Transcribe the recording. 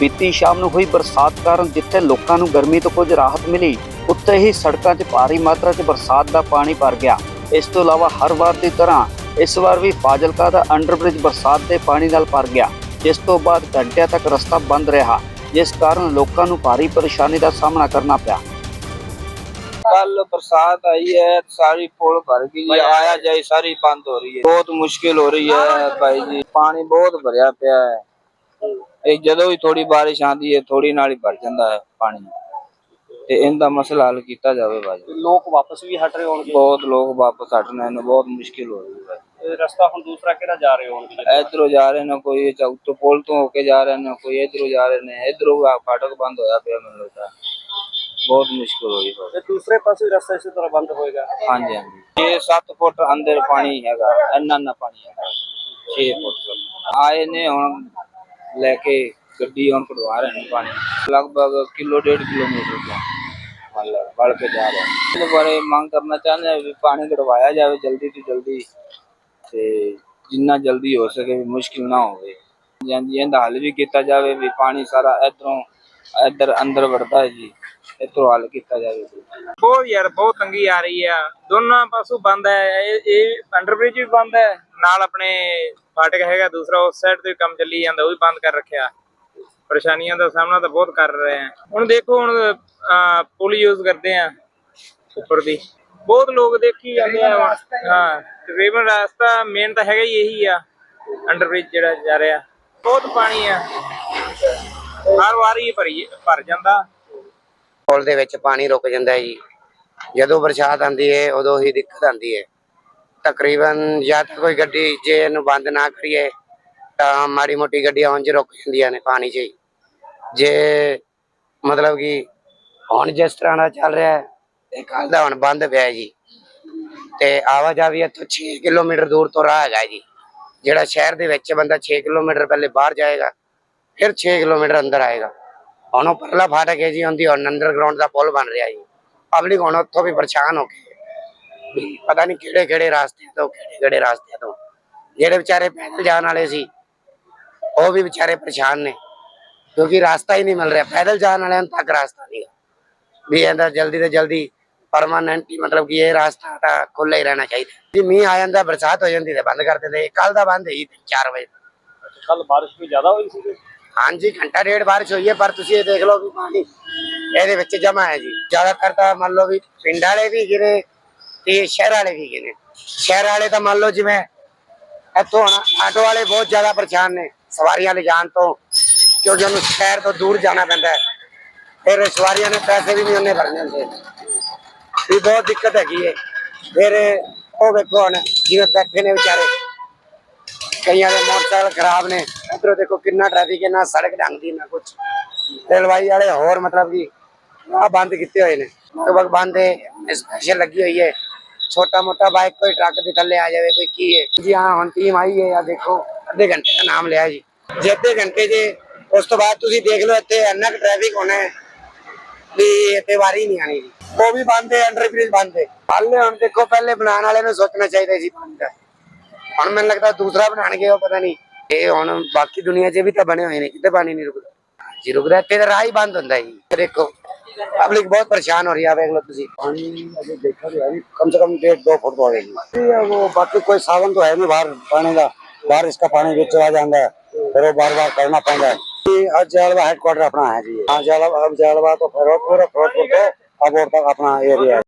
ਬੀਤੀ ਸ਼ਾਮ ਨੂੰ ਹੋਈ ਬਰਸਾਤ ਕਾਰਨ ਜਿੱਥੇ ਲੋਕਾਂ ਨੂੰ ਗਰਮੀ ਤੋਂ ਕੁਝ ਰਾਹਤ ਮਿਲੀ ਉੱਥੇ ਹੀ ਸੜਕਾਂ 'ਚ ਭਾਰੀ ਮਾਤਰਾ 'ਚ ਬਰਸਾਤ ਦਾ ਪਾਣੀ ਭਰ ਗਿਆ ਇਸ ਤੋਂ ਇਲਾਵਾ ਹਰ ਵਾਰ ਦੀ ਤਰ੍ਹਾਂ ਇਸ ਵਾਰ ਵੀ ਫਾਜ਼ਿਲਕਾ ਦਾ ਅੰਡਰਬ੍ਰਿਜ ਬਰਸਾਤ ਦੇ ਪਾਣੀ ਨਾਲ ਭਰ ਗਿਆ ਜਿਸ ਤੋਂ ਬਾਅਦ ਘੰਟਿਆਂ ਤੱਕ ਰਸਤਾ ਬੰਦ ਰਿਹਾ ਜਿਸ ਕਾਰਨ ਲੋਕਾਂ ਨੂੰ ਭਾਰੀ ਪਰੇਸ਼ਾਨੀ ਦਾ ਸਾਹਮਣਾ ਕਰਨਾ ਪਿਆ कल बरसात आई है सारी पुल भर गई है आया जाए सारी बंद हो रही है बहुत मुश्किल हो रही है भाई जी पानी बहुत भरिया पिया है ਇਹ ਜਦੋਂ ਵੀ ਥੋੜੀ ਬਾਰਿਸ਼ ਆਂਦੀ ਹੈ ਥੋੜੀ ਨਾਲ ਹੀ ਭਰ ਜਾਂਦਾ ਹੈ ਪਾਣੀ। ਤੇ ਇਹਦਾ ਮਸਲਾ ਹੱਲ ਕੀਤਾ ਜਾਵੇ ਭਾਜੀ ਲੋਕ ਵਾਪਸ ਵੀ ਹਟ ਰਹੇ ਹੋਣਗੇ? ਬਹੁਤ ਲੋਕ ਵਾਪਸ ਹਟਣਾ ਇਹਨੂੰ ਬਹੁਤ ਮੁਸ਼ਕਿਲ ਹੋ ਰਹੀ ਹੈ ਇਹ ਰਸਤਾ ਹੁਣ ਦੂਸਰਾ ਕਿਹੜਾ ਜਾ ਰਹੇ ਹੋਣਗੇ? ਇਧਰੋਂ ਜਾ ਰਹੇ ਨੇ ਕੋਈ ਚੌਥੋਂ ਪੁਲ ਤੋਂ ਹੋ ਕੇ ਜਾ ਰਹੇ ਨੇ ਕੋਈ ਇਧਰੋਂ ਜਾ ਰਹੇ ਨੇ ਇਧਰੋਂ ਫਾਟਕ ਬੰਦ ਹੋਇਆ ਪਿਆ ਮੈਨੂੰ ਲੱਗਦਾ। ਬਹੁਤ ਮੁਸ਼ਕਿਲ ਹੋਈ ਤੇ ਦੂਸਰੇ ਪਾਸੇ ਰਸਤਾ ਇਸੇ ਤਰ੍ਹਾਂ ਬੰਦ ਹੋਏਗਾ? ਹਾਂਜੀ ਹਾਂਜੀ। 6-7 ਫੁੱਟ ਅੰਦਰ ਪਾਣੀ ਹੈਗਾ ਇੰਨਾ ਨਾ ਪਾਣੀ ਹੈਗਾ 6 ਫੁੱਟ। ਆਏ ਨੇ ਹੁਣ ਲੈ ਕੇ ਗੱਡੀ ਹੁਣ ਕਢਵਾ ਰਹੇ ਨੇ ਪਾਣੀ। ਲਗਭਗ ਕਿਲੋ, ਡੇਢ ਕਿਲੋਮੀਟਰ ਤੋਂ ਮਤਲਬ ਵੜ ਕੇ ਜਾ ਰਹੇ। ਨੇ ਬਾਰੇ ਮੰਗ ਕਰਨਾ ਚਾਹੁੰਦੇ ਹਾਂ ਵੀ ਪਾਣੀ ਕਢਵਾਇਆ ਜਾਵੇ ਜਲਦੀ ਤੋਂ ਜਲਦੀ ਤੇ ਜਿੰਨਾ ਜਲਦੀ ਹੋ ਸਕੇ ਵੀ ਮੁਸ਼ਕਿਲ ਨਾ ਹੋਵੇ। ਹਾਂਜੀ, ਇਹਦਾ ਹੱਲ ਵੀ ਕੀਤਾ ਜਾਵੇ ਵੀ ਪਾਣੀ ਸਾਰਾ ਇਧਰੋਂ ਇੱਧਰ ਅੰਦਰ ਵੜਦਾ ਹੈ ਜੀ, ਇੱਥੋਂ ਹੱਲ ਕੀਤਾ ਜਾਵੇ ਬਹੁਤ ਯਾਰ, ਬਹੁਤ ਤੰਗੀ ਆ ਰਹੀ ਆ। ਦੋਨਾਂ ਪਾਸੋਂ ਬੰਦ ਹੈ, ਇਹ ਇਹ ਅੰਡਰਬ੍ਰਿਜ ਵੀ ਬੰਦ ਹੈ, ਨਾਲ ਆਪਣੇ ਫਾਟਕ ਹੈਗਾ, ਦੂਸਰਾ ਉਸ ਸਾਈਡ ਤੇ ਕੰਮ ਚੱਲੀ ਜਾਂਦਾ, ਉਹ ਵੀ ਬੰਦ ਕਰ ਰੱਖਿਆ। ਪਰੇਸ਼ਾਨੀਆਂ ਦਾ ਸਾਹਮਣਾ ਤਾਂ ਬਹੁਤ ਕਰ ਰਹੇ ਆ। ਹੁਣ ਦੇਖੋ, ਹੁਣ ਪੁਲ ਯੂਜ਼ ਕਰਦੇ ਆ, ਉੱਪਰ ਦੀ। ਬਹੁਤ ਲੋਕ ਦੇਖੀ ਜਾਂਦੇ ਆ। ਹਾਂ, ਤਕਰੀਬਨ ਰਾਸਤਾ ਮੇਨ ਤਾਂ ਹੈਗਾ ਹੀ ਇਹੀ ਆ ਅੰਡਰਬ੍ਰਿਜ ਜਿਹੜਾ ਜਾ ਰਿਹਾ। ਬਹੁਤ ਪਾਣੀ ਆ। ਹਰ ਵਾਰੀ ਭਰੀ ਭਰ ਜਾਂਦਾ। ਪੁਲ ਦੇ ਵਿੱਚ ਪਾਣੀ ਰੁਕ ਜਾਂਦਾ ਹੈ ਜੀ। ਜਦੋਂ ਬਰਸਾਤ ਆਂਦੀ ਹੈ ਉਦੋਂ ਹੀ ਦਿੱਕਤ ਆਂਦੀ ਹੈ ਤਕਰੀਬਨ ਜਾਂ ਤਾਂ ਕੋਈ ਗੱਡੀ ਜੇ ਇਹਨੂੰ ਬੰਦ ਨਾ ਕਰੀਏ, ਤਾਂ ਮਾੜੀ ਮੋਟੀ ਗੱਡੀਆਂ ਉਂਝ ਰੁਕ ਜਾਂਦੀਆਂ ਨੇ ਪਾਣੀ 'ਚ ਹੀ। ਜੇ ਮਤਲਬ ਕਿ ਹੁਣ ਜਿਸ ਤਰ੍ਹਾਂ ਦਾ ਚੱਲ ਰਿਹਾ ਹੈ ਇਹ ਕੱਲ ਦਾ ਹੁਣ ਬੰਦ ਪਿਆ ਹੈ ਜੀ। ਤੇ ਆਵਾਜਾਈ ਇੱਥੋਂ 6 ਕਿਲੋਮੀਟਰ ਦੂਰ ਤੋਂ ਰਾਹ ਹੈਗਾ ਜੀ। ਜਿਹੜਾ ਸ਼ਹਿਰ ਦੇ ਵਿੱਚ ਬੰਦਾ 6 ਕਿਲੋਮੀਟਰ ਪਹਿਲੇ ਬਾਹਰ ਜਾਏਗਾ ਫਿਰ 6 ਕਿਲੋਮੀਟਰ ਅੰਦਰ ਆਏਗਾ ਹੁਣ ਉਹ ਪਰਲਾ ਫਾਟਕ ਹੈ ਜੀ ਹੁੰਦੀ ਹੁਣ ਅੰਡਰਗਰਾਉਂਡ ਦਾ ਪੁਲ ਬਣ ਰਿਹਾ ਜੀ ਪਬਲਿਕ ਹੁਣ ਉੱਥੋਂ ਵੀ ਪਰੇਸ਼ਾਨ ਹੋ ਗਈ ਵੀ ਪਤਾ ਨਹੀਂ ਕਿਹੜੇ ਕਿਹੜੇ ਰਾਸਤਿਆਂ ਤੋਂ ਕਿਹੜੇ ਕਿਹੜੇ ਰਾਸਤਿਆਂ ਤੋਂ ਜਿਹੜੇ ਵਿਚਾਰੇ ਪੈਦਲ ਜਾਣ ਵਾਲੇ ਸੀ ਉਹ ਵੀ ਵਿਚਾਰੇ ਪਰੇਸ਼ਾਨ ਨੇ ਕਿਉਂਕਿ ਰਾਸਤਾ ਹੀ ਨਹੀਂ ਮਿਲ ਰਿਹਾ ਪੈਦਲ ਜਾਣ ਵਾਲਿਆਂ ਤੱਕ ਰਾਸਤਾ ਨਹੀਂ ਵੀ ਇਹਦਾ ਜਲਦੀ ਤੋਂ ਜਲਦੀ ਪਰਮਾਨੈਂਟ ਮਤਲਬ ਕਿ ਇਹ ਰਾਸਤਾ ਤਾਂ ਖੁੱਲ੍ਹਾ ਹੀ ਰਹਿਣਾ ਚਾਹੀਦਾ ਜੀ ਮੀਂਹ ਆ ਜਾਂਦਾ ਬਰਸਾਤ ਹੋ ਜਾਂਦੀ ਤੇ ਬੰਦ ਕਰ ਦਿੰਦੇ ਕੱਲ ਦਾ ਬੰਦ ਹੈ ਜੀ 4 ਵਜੇ ਕੱਲ ਬਾਰਿਸ਼ ਵੀ ਜ਼ਿਆਦਾ ਹੋਈ ਸੀ ਹਾਂਜੀ, ਘੰਟਾ ਡੇਢ ਬਾਰਿਸ਼ ਹੋਈ ਹੈ ਪਰ ਤੁਸੀਂ ਇਹ ਦੇਖ ਲਓ ਵੀ ਪਾਣੀ ਇਹਦੇ ਵਿੱਚ ਜਮਾ ਹੈ ਜੀ। ਜ਼ਿਆਦਾਤਰ ਤਾਂ ਮੰਨ ਲਓ ਵੀ ਪਿੰਡ ਵਾਲੇ ਵੀ ਗਿਰੇ ਤੇ ਸ਼ਹਿਰ ਵਾਲੇ ਵੀ ਗਿਰੇ। ਸ਼ਹਿਰ ਵਾਲੇ ਤਾਂ ਮੰਨ ਲਓ ਜਿਵੇਂ ਇੱਥੋਂ ਆਟੋ ਵਾਲੇ ਬਹੁਤ ਜ਼ਿਆਦਾ ਪਰੇਸ਼ਾਨ ਨੇ ਸਵਾਰੀਆਂ ਲਿਜਾਣ ਤੋਂ, ਕਿਉਂਕਿ ਉਹਨੂੰ ਸ਼ਹਿਰ ਤੋਂ ਦੂਰ ਜਾਣਾ ਪੈਂਦਾ ਹੈ। ਫਿਰ ਸਵਾਰੀਆਂ ਨੇ ਪੈਸੇ ਵੀ ਨਹੀਂ ਉਹਨੇ ਭਰਨੇ ਹੁੰਦੇ। ਵੀ ਬਹੁਤ ਦਿੱਕਤ ਹੈਗੀ ਹੈ ਫਿਰ ਉਹ ਵੇਖੋ ਹੁਣ, ਜਿਵੇਂ ਬੈਠੇ ਨੇ ਵਿਚਾਰੇ, ਕਈਆਂ ਦੇ ਮੋਟਰਸਾਈਕਲ ਖਰਾਬ ਨੇ। ਇਧਰੋਂ ਦੇਖੋ ਕਿੰਨਾ ਟ੍ਰੈਫਿਕ ਹੈ ਨਾ ਸੜਕ ਢੰਗ ਦੀ ਨਾ ਕੁਝ ਰੇਲਵਾਈ ਵਾਲੇ ਹੋਰ ਮਤਲਬ ਕਿ ਆ ਬੰਦ ਕੀਤੇ ਹੋਏ ਨੇ ਲਗਭਗ ਬੰਦ ਹੈ ਸਪੈਸ਼ਲ ਲੱਗੀ ਹੋਈ ਹੈ ਛੋਟਾ ਮੋਟਾ ਬਾਈਕ ਕੋਈ ਟਰੱਕ ਦੇ ਥੱਲੇ ਆ ਜਾਵੇ ਕੋਈ ਕੀ ਹੈ ਜੀ ਹਾਂ ਹੁਣ ਟੀਮ ਆਈ ਹੈ ਆ ਦੇਖੋ ਅੱਧੇ ਘੰਟੇ ਦਾ ਨਾਮ ਲਿਆ ਜੀ ਜੇ ਅੱਧੇ ਘੰਟੇ ਜੇ ਉਸ ਤੋਂ ਬਾਅਦ ਤੁਸੀਂ ਦੇਖ ਲਓ ਇੱਥੇ ਇੰਨਾ ਕੁ ਟ੍ਰੈਫਿਕ ਹੋਣਾ ਹੈ ਵੀ ਇੱਥੇ ਵਾਰੀ ਨਹੀਂ ਆਣੀ ਜੀ ਉਹ ਵੀ ਬੰਦ ਹੈ ਅੰਡਰਬ੍ਰਿਜ ਬੰਦ ਹੈ ਹਾਲੇ ਹੁਣ ਦੇਖੋ ਪਹਿਲੇ ਬਣਾਉਣ ਵਾਲੇ ਨੂੰ ਸੋਚਣਾ ਚਾਹੀਦਾ ਸੀ ਬੰਦ ਹੈ ਹੁਣ ਮੈਨੂੰ ਲੱਗਦਾ ਦੂਸਰਾ ਬਣਾਣਗੇ ਉਹ ਪਤਾ ਨਹੀਂ ਇਹ ਹੁਣ ਬਾਕੀ ਦੁਨੀਆ 'ਚ ਵੀ ਤਾਂ ਬਣੇ ਹੋਏ ਨੇ ਕਿਤੇ ਪਾਣੀ ਨਹੀਂ ਰੁਕਦਾ ਜੀ ਰੁਕਦਾ ਇੱਥੇ ਤਾਂ ਰਾਹ ਹੀ ਬੰਦ ਹੁੰਦਾ ਜੀ ਇਹ ਦੇਖੋ ਪਬਲਿਕ ਬਹੁਤ ਪਰੇਸ਼ਾਨ ਹੋ ਰਹੀ ਹੈ ਵੇਖ ਲਓ ਤੁਸੀਂ ਪਾਣੀ ਅਜੇ ਦੇਖਾ ਰਿਹਾ ਜੀ ਕਮ ਸੇ ਕਮ ਡੇਢ ਦੋ ਫੁੱਟ ਹੋਵੇਗੀ ਉਹ ਬਾਕੀ ਕੋਈ ਸਾਧਨ ਤਾਂ ਹੈ ਨਹੀਂ ਬਾਹਰ ਪਾਣੀ ਦਾ ਬਾਰਿਸ਼ ਦਾ ਪਾਣੀ ਵਿੱਚ ਆ ਜਾਂਦਾ ਹੈ ਫਿਰ ਉਹ ਬਾਰ ਬਾਰ ਕਰਨਾ ਪੈਂਦਾ ਹੈ ਇਹ ਅੱਜ ਜਲਵਾ ਹੈਡਕੁਆਟਰ ਆਪਣਾ ਹੈ ਜੀ ਹਾਂ ਜਲਵਾ ਅਬ ਜਲਵਾ तो फिर पूरा फिरोजपुर तो अब और तक अपना एरिया है